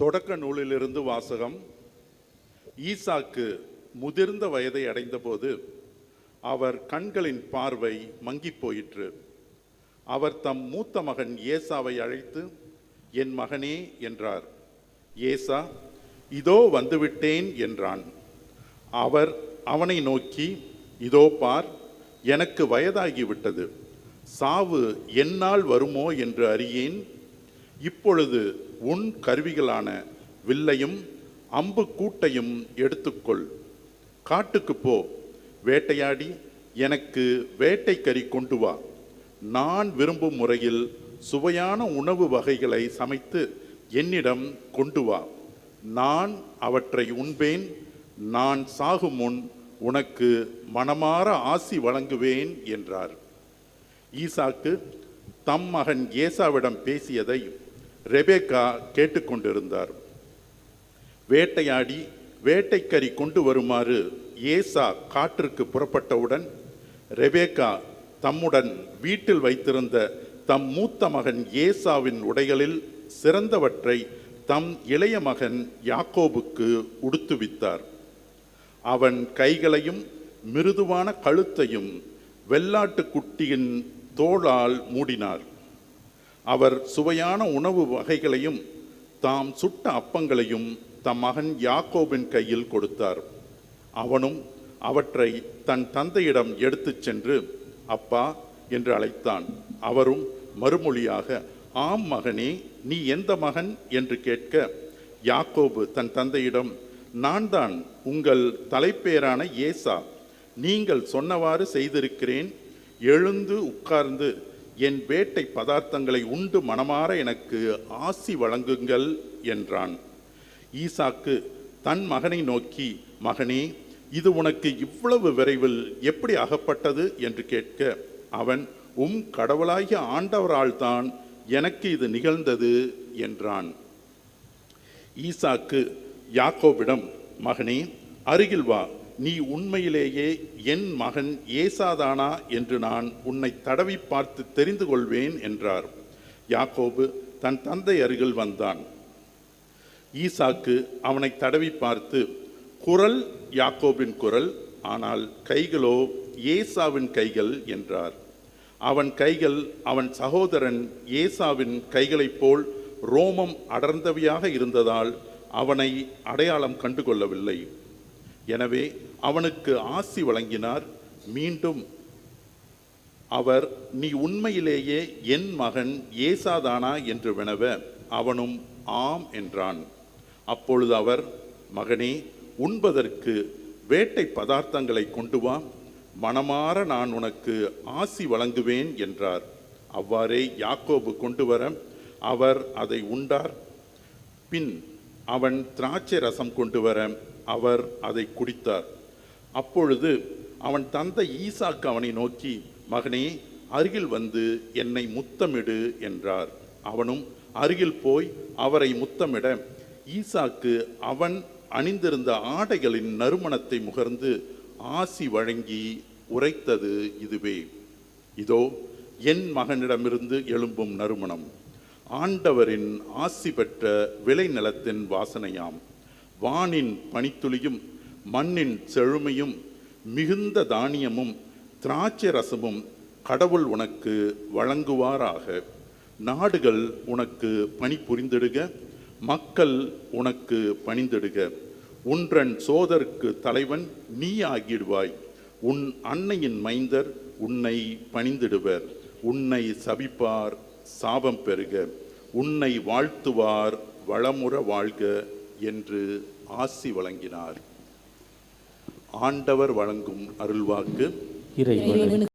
தொடக்க நூலிலிருந்து வாசகம் ஈசாக்கு முதிர்ந்த வயதை அடைந்தபோது அவர் கண்களின் பார்வை மங்கிப் போயிற்று. அவர் தம் மூத்த மகன் ஏசாவை அழைத்து என் மகனே என்றார். ஏசா இதோ வந்துவிட்டேன் என்றான். அவர் அவனை நோக்கி இதோ பார் எனக்கு வயதாகிவிட்டது. சாவு என்னால் வருமோ என்று அறியேன். இப்பொழுது உன் கருவிகளான வில்லையும் அம்பு கூட்டையும் எடுத்துக்கொள். காட்டுக்கு போ வேட்டையாடி எனக்கு வேட்டைக்கறி கொண்டு வா. நான் விரும்பும் முறையில் சுவையான உணவு வகைகளை சமைத்து என்னிடம் கொண்டு வா. நான் அவற்றை உண்பேன் நான் சாகும் முன் உனக்கு மனமாற ஆசி வழங்குவேன் என்றார். ஈசாக்கு தம் மகன் ஏசாவிடம் பேசியதை ரெபேக்கா கேட்டுக்கொண்டிருந்தார். வேட்டையாடி வேட்டைக்கறி கொண்டு வருமாறு ஏசா காற்றுக்கு புறப்பட்டவுடன் ரெபேக்கா தம்முடன் வீட்டில் வைத்திருந்த தம் மூத்த மகன் ஏசாவின் உடைகளில் சிறந்தவற்றை தம் இளைய மகன் யாக்கோபுக்கு உடுத்துவித்தார். அவன் கைகளையும் மிருதுவான கழுத்தையும் வெள்ளாட்டு குட்டியின் தோளால் மூடினார். அவர் சுவையான உணவு வகைகளையும் தாம் சுட்ட அப்பங்களையும் தம் மகன் யாக்கோபின் கையில் கொடுத்தார். அவனும் அவற்றை தன் தந்தையிடம் எடுத்துச் சென்று அப்பா என்று அழைத்தான். அவரும் மறுமொழியாக ஆம் மகனே நீ எந்த மகன்? என்று கேட்க யாக்கோபு தன் தந்தையிடம் நான் தான் உங்கள் தலைப்பேரான ஏசா. நீங்கள் சொன்னவாறு செய்திருக்கிறேன். எழுந்து உட்கார்ந்து என் வேட்டை பதார்த்தங்களை உண்டு மனமாற எனக்கு ஆசி வழங்குங்கள் என்றான். ஈசாக்கு தன் மகனை நோக்கி மகனே இது உனக்கு இவ்வளவு விரைவில் எப்படி அகப்பட்டது? என்று கேட்க அவன் உம் கடவுளாகிய ஆண்டவரால்தான் எனக்கு இது நிகழ்ந்தது என்றான். ஈசாக்கு யாக்கோவிடம் மகனே அருகில் வா நீ உண்மையிலேயே என் மகன் ஏசாதானா என்று நான் உன்னை தடவி பார்த்து தெரிந்து கொள்வேன் என்றார். யாக்கோபு தன் தந்தை அருகில் வந்தான். ஈசாக்கு அவனை தடவி பார்த்து குரல் யாக்கோபின் குரல் ஆனால் கைகளோ ஏசாவின் கைகள் என்றார். அவன் கைகள் அவன் சகோதரன் ஏசாவின் கைகளைப் போல் ரோமம் அடர்ந்தவையாக இருந்ததால் அவனை அடையாளம் கண்டுகொள்ளவில்லை. எனவே அவனுக்கு ஆசி வழங்கினார். மீண்டும் அவர் நீ உண்மையிலேயே என் மகன் ஏசாதானா என்று வினவ அவனும் ஆம் என்றான். அப்பொழுது அவர் மகனே உண்பதற்கு வேட்டை பதார்த்தங்களை கொண்டு வா. மனமாற நான் உனக்கு ஆசி வழங்குவேன் என்றார். அவ்வாறே யாக்கோபு கொண்டு வர அவர் அதை உண்டார். பின் அவன் திராட்சை ரசம் கொண்டு வர அவர் அதை குடித்தார். அப்பொழுது அவன் தந்தை ஈசாக்கு அவனை நோக்கி மகனே அருகில் வந்து என்னை முத்தமிடு என்றார். அவனும் அருகில் போய் அவரை முத்தமிட. ஈசாக்கு அவன் அணிந்திருந்த ஆடைகளின் நறுமணத்தை முகர்ந்து ஆசி வழங்கி உரைத்தது இதுவே. இதோ என் மகனிடமிருந்து எழும்பும் நறுமணம். ஆண்டவரின் ஆசி பெற்ற விளைநிலத்தின் வாசனையாம். வானின் பனித்துளியும் மண்ணின் செழுமையும் மிகுந்த தானியமும் திராட்சை ரசமும் கடவுள் உனக்கு வழங்குவாராக. நாடுகள் உனக்கு பணி புரிந்திடுக மக்கள் உனக்கு பணிந்திடுக. உன்றன் சோதருக்கு தலைவன் நீ ஆகிடுவாய் உன் அன்னையின் மைந்தர் உன்னை பணிந்திடுவர். உன்னை சபிப்பார் சாபம் பெறுக. உன்னை வாழ்த்துவார் வளமுற வாழ்க என்று ஆசி வழங்கினார். ஆண்டவர் வழங்கும் அருள்வாக்கு. இறைவனுக்கு